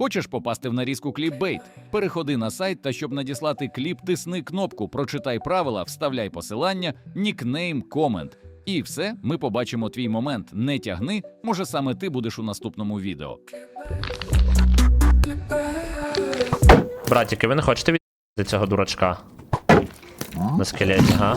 Хочеш попасти в нарізку кліпбейт? Переходи на сайт та щоб надіслати кліп, тисни кнопку Прочитай правила, вставляй посилання, нікнейм, комент. І все, ми побачимо твій момент. Не тягни, може саме ти будеш у наступному відео. Братіки, ви не хочете від цього дурачка? На скелеті, га?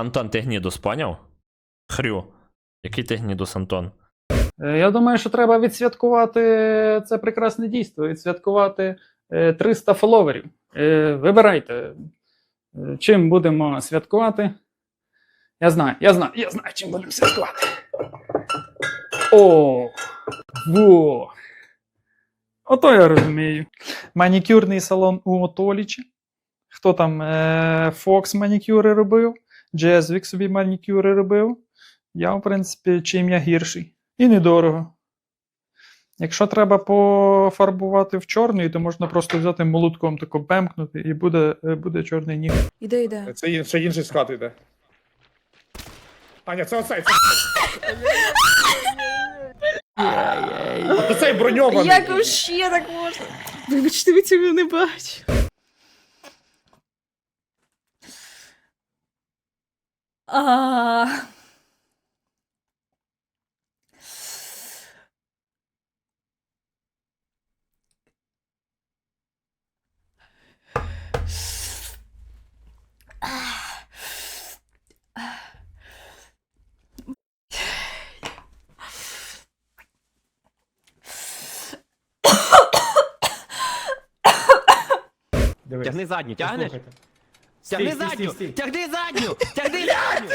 Антон, ти гнідус, поняв? Хрю. Який ти гнідус, Антон? Е, Я думаю, що треба відсвяткувати це прекрасне дійство, відсвяткувати е, 300 фоловерів. Е, Вибирайте, е, чим будемо святкувати. Я знаю, я знаю, я знаю, чим будемо святкувати. О! Во! Ото я розумію. Манікюрний салон у Отолічі. Хто там? Е, Фокс манікюри робив, Джезвік собі манікюри робив. Я, в принципі, чим я гірший. І недорого. Якщо треба пофарбувати в чорний, то можна просто взяти молотком тако бемкнути, і буде, е, буде чорний ніг. Іде, іде. Це ще інший з хати йде. А, це оцей. Це... Це цей броньований. Як ще так можна? Вибачте, ви цього не бачите. А... Тягни задню, тягнеш? Послухайте. Тягни Стій, задню! стій. Тягни задню! Тягни задню!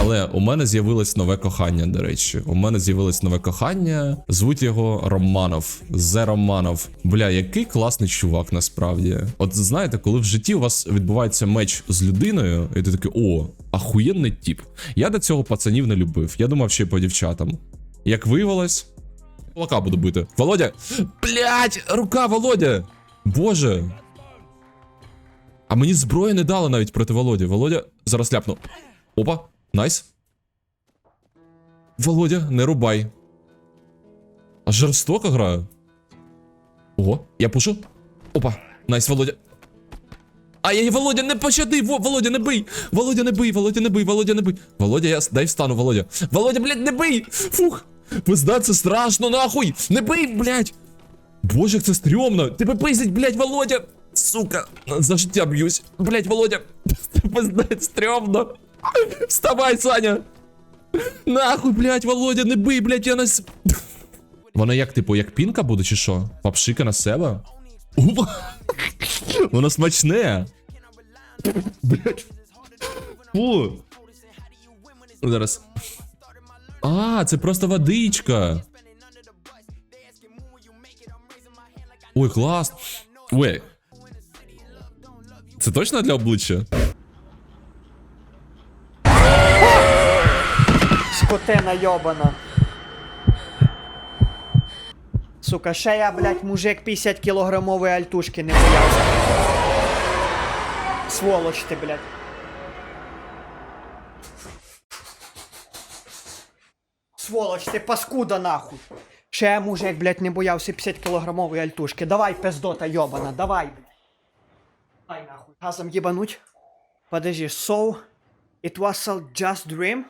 Але у мене з'явилось нове кохання, до речі. У мене з'явилось нове кохання. Звуть його Романов. Зе Романов. Бля, який класний чувак, насправді. От знаєте, коли в житті у вас відбувається меч з людиною, і ти такий, о, ахуєнний тіп. Я до цього пацанів не любив. Я думав ще й по дівчатам. Як виявилось, кулака буду бити. Володя! Блять, рука, Володя! Боже. А мені зброї не дали навіть проти Володі. Володя зараз ляпну. Опа, найс. Володя, не рубай. А жорстоко граю. Ого, я пушу. Опа, найс, Володя. Ай-яй, Володя, не пощади! Во, Володя, не бий! Володя, не бий, Володя, не бий, Володя, не бий. Володя, я дай встану, Володя. Володя, блядь, не бий! Фух! Пизда, це страшно, нахуй! Не бий, блядь! Боже, як це стрьомно! Тебе пиздить, блядь, Володя! Сука, за життя б'юсь. Блядь, Володя! Пизда, стрьомно! Вставай, Саня! Нахуй, блядь, Володя, не бий, блядь, я нас. Вона як, типу, як пінка буде, чи що? Папшика на себе? Воно смачне. Блядь. Фу. Зараз. А, це просто водичка. Ой, клас. Ой. Це точно для обличчя? Скотина йобана. Сука, ще я, блядь, мужик 50 кілограмової альтушки не боявся. Сволоч ти, блядь. Сволоч ти, паскуда нахуй. Ще мужик, блядь, не боявся 50 кілограмової альтушки. Давай, пиздота йобана, давай. Давай нахуй. Газом їбануть. Подожди, so it was all just dream?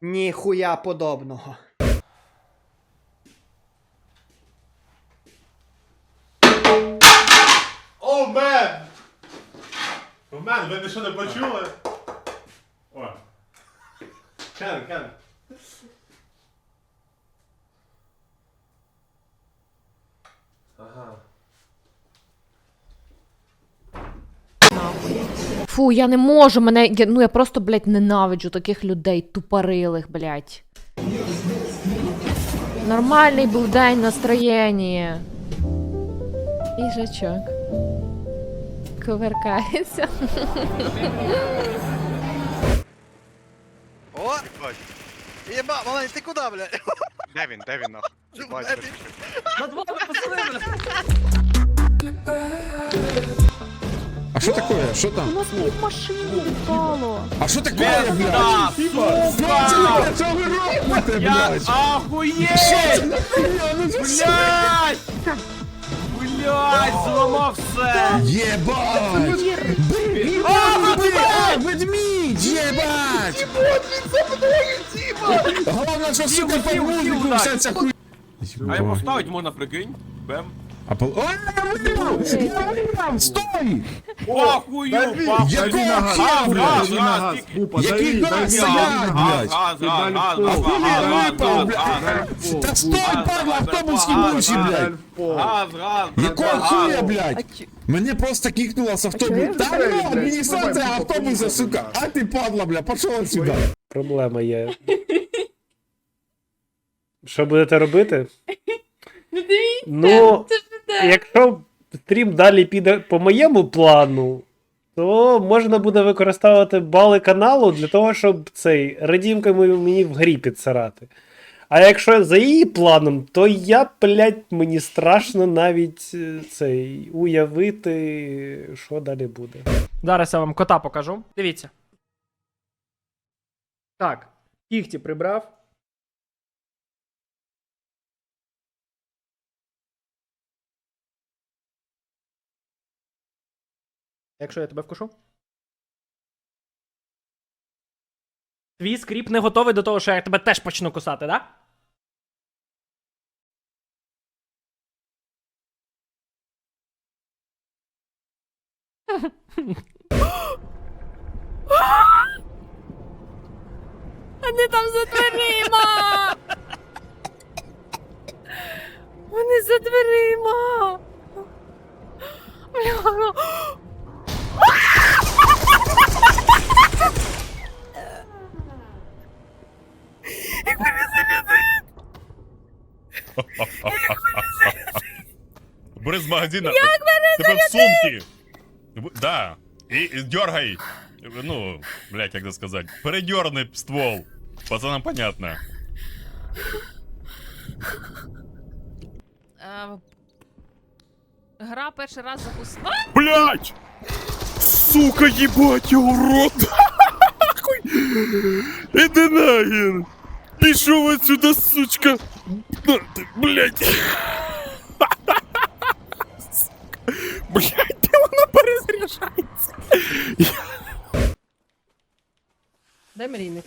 Ніхуя подобного. О, мен! Мен, ви що не почули? О. Кен, кен. Фу, я не можу, мене. Я, ну я просто, блядь, ненавиджу таких людей, тупорилих, блядь. Нормальний був день настроєння. Їжачок. Коверкається. О! Єба, малий, ти куди, блядь? Де він, де він, нахуй? Над вами пацани, блядь. А що таке? Що там? У нас пів машини впало. А що таке, блядь? Сука! Що ви робите, блядь? Ахуєть! Блядь! Блядь, зламав все! Єбать! Ведмідь! Ведмідь! Єбать! Головне, що сука по музику вся ця хуй... А я поставить можна, прикинь? Бем. А пол... Ой, я виграв! Я виграв! Стой! Похую! Якого хера, блядь? Який газ стоять, блядь? Та стой, падла, автобус ебучий, блядь! Якого хуя, блядь? Мене просто кикнуло з автобуса. Та ну, адміністрація автобуса, сука! А ти падла, бля, пошел отсюда! Проблема є. Що будете робити? Ну, якщо стрім далі піде по моєму плану, то можна буде використовувати бали каналу для того, щоб цей редімками мені в грі підсирати. А якщо за її планом, то я, блядь, мені страшно навіть е, цей уявити, що далі буде. Зараз я вам кота покажу. Дивіться. Так, кігті прибрав. Якщо я тебе вкушу. Твій скріп не готовий до того, що я тебе теж почну кусати, да? Вони там за дверима! Вони за дверима! Бля. Бери з магазина. Як мене Тебе в сумки. В- Да. І, і дергай. Ну, блядь, як це сказати. Передерни ствол. Пацанам понятно. Е, Гра перший раз запустила. Блядь! Сука, їбать його в рот! Хуй! Іди нахер! Пішов отсюда, сучка. Ну, блять. Блять, воно перезаряджається. Дай Марійник.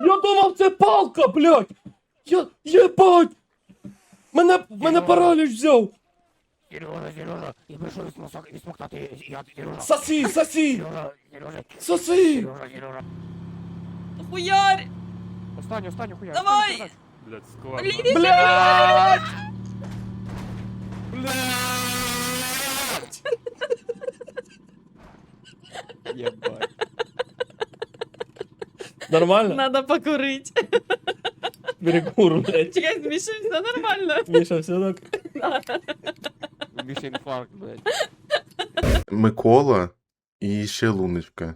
Я думав, це палка, блять. Я єбать. Мене, мене параліч взяв. Сережа, Сережа, я пришел из мусок, из мухтаты, я Сережа. Соси, соси! Сережа, Сережа. Соси! Сережа, Сережа. Хуярь! Останню, останню хуя. Давай! Блядь, складно. Блядь! Нормально? Надо покурить. Перекур, блядь. Чекай, Міша, все нормально. Міша, все так? Микола і ще Луночка.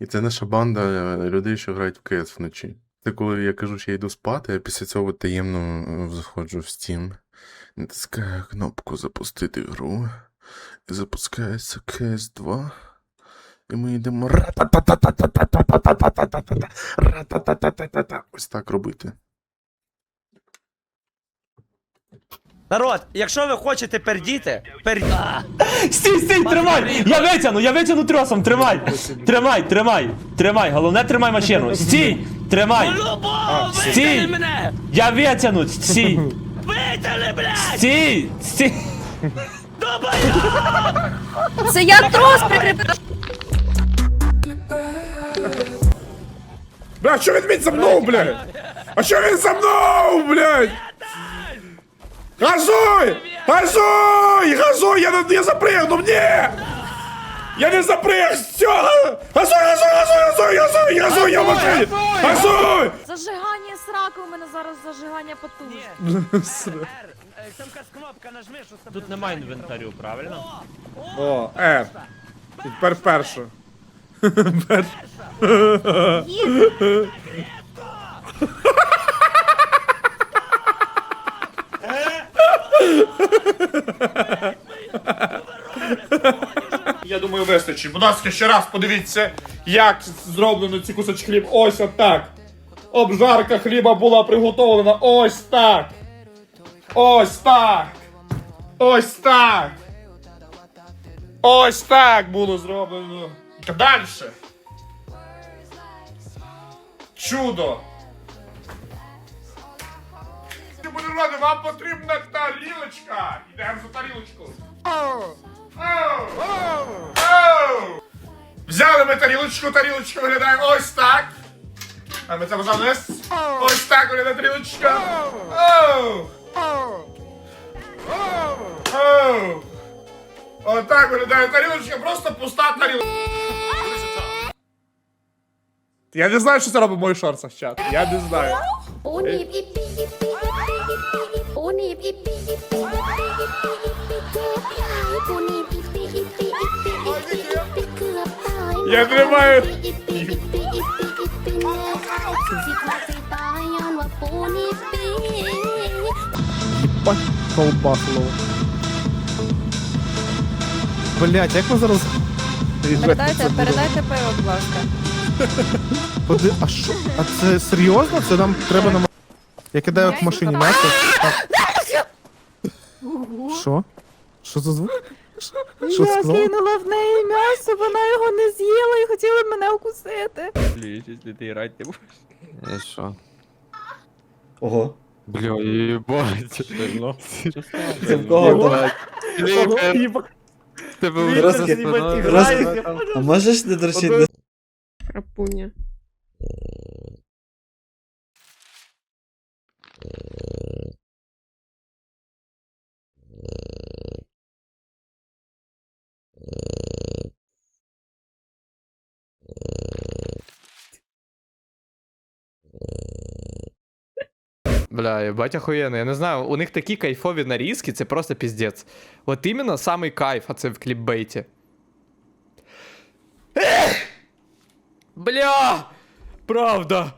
І це наша банда е, людей, що грають в КС вночі. Це коли я кажу, що я йду спати, а після цього таємно е, заходжу в Steam, натискаю кнопку запустити гру, і запускається cs 2 І ми йдемо ра-та-та-та-та-та-та-та-та-та-та-та, ра-та-та-та-та-та-та. Ось так робити. Народ, якщо ви хочете пердіти, пердіть. Стій, стій, тримай! Я витягну, я витягну тросом, тримай! Тримай, тримай, тримай, головне тримай машину. Стій! Тримай! Стій! Я витягну, стій! Витягни, блядь! Стій! Стій! Це я трос прикріпив. Бля, що він за мною, блядь? А що він за мною, блядь? Газуй! Газуй! Газуй! Я, не- я запригну, ні! Я не заприг! Все! Газуй, газуй, газуй, газуй, газуй, газуй, я в машині! Газуй! Зажигання сраки, у мене зараз зажигання потужне. Там якась кнопка нажми, що Тут немає інвентарю, правильно? О, Р. І тепер першу. Я думаю, вистачить. Будь ласка, ще раз подивіться, як зроблено ці кусочки хліб. Ось отак. Обжарка хліба була приготовлена. Ось так. Ось так. Ось так. Ось так було зроблено. Далі. Чудо. Я буду радий, вам потрібна тарілочка. Йдемо за тарілочку. Оу! Оу! Взяли ми тарілочку, тарілочка виглядає ось так. А ми це можемо вниз. Ось так виглядає тарілочка. Оу! Оу! Отак виглядає тарілочка, просто пуста тарілочка. Я не знаю, що це робить в моїх шорцах, чат. Я не знаю. Я тримаю. Колбахло. Блять, як ми зараз. Передайте, передайте пиво, будь ласка. Поди... А що? А це серйозно? Це нам треба на. Я кидаю в машині м'ясо. Так. Що? Що за звук? Що Я сказала? кинула в неї м'ясо, вона його не з'їла і хотіла мене укусити. Ого. Бля, їбать. Це в кого? А можеш не дрочити? Рапуня. Бля, ебать охуєнно. Я не знаю, у них такі кайфові нарізки, це просто піздець. От іменно самий кайф, а це в кліпбейті. Бля! Правда!